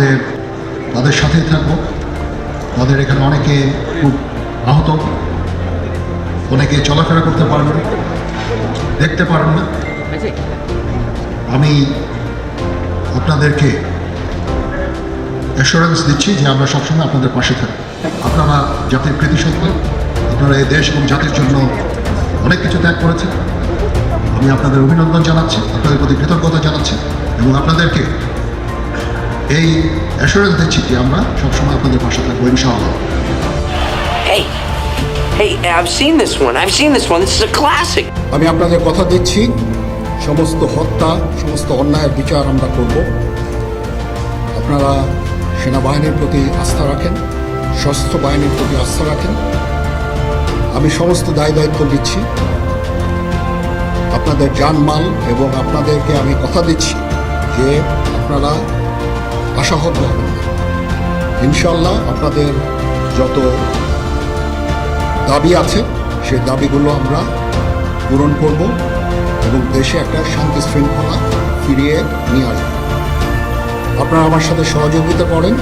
তাদের তাদের সাথেই থাকব। তাদের এখানে অনেকে খুব আহত। অনেকে চলাফেরা করতে পারেন না, দেখতে পারেন না। আমি আপনাদেরকে অ্যাসুরেন্স দিচ্ছি যে আমরা সবসময় আপনাদের পাশে থাকব। আপনারা জাতির সন্তান আপনারা এই দেশ এবং জাতির জন্য অনেক কিছু ত্যাগ করেছেন। আমি আপনাদের অভিনন্দন জানাচ্ছি, আপনাদের প্রতি কৃতজ্ঞতা জানাচ্ছি এবং আপনাদেরকে এই অ্যাসুরেন্স দিচ্ছি যে আমরা সবসময় আপনাদের পাশে থাকব ইনশাআল্লাহ Hey, hey, I've seen this one. I've seen this one. This is a classic. আমি আপনাদের কথা দিচ্ছি সমস্ত হত্যা সমস্ত অন্যায়ের বিচার আমরা করব আপনারা সেনাবাহিনীর প্রতি আস্থা রাখেন সশস্ত্র বাহিনীর প্রতি আস্থা রাখেন আমি সমস্ত দায় দায়িত্ব দিচ্ছি আপনাদের জানমাল এবং আপনাদেরকে আমি কথা দিচ্ছি যে আপনারা আশাহত হবেন না ইনশাল্লাহ আপনাদের যত দাবি আছে সেই দাবিগুলো আমরা পূরণ করব এবং দেশে একটা শান্তি শৃঙ্খলা ফিরিয়ে নিয়ে আসব। আপনারা আমার সাথে সহযোগিতা করেন।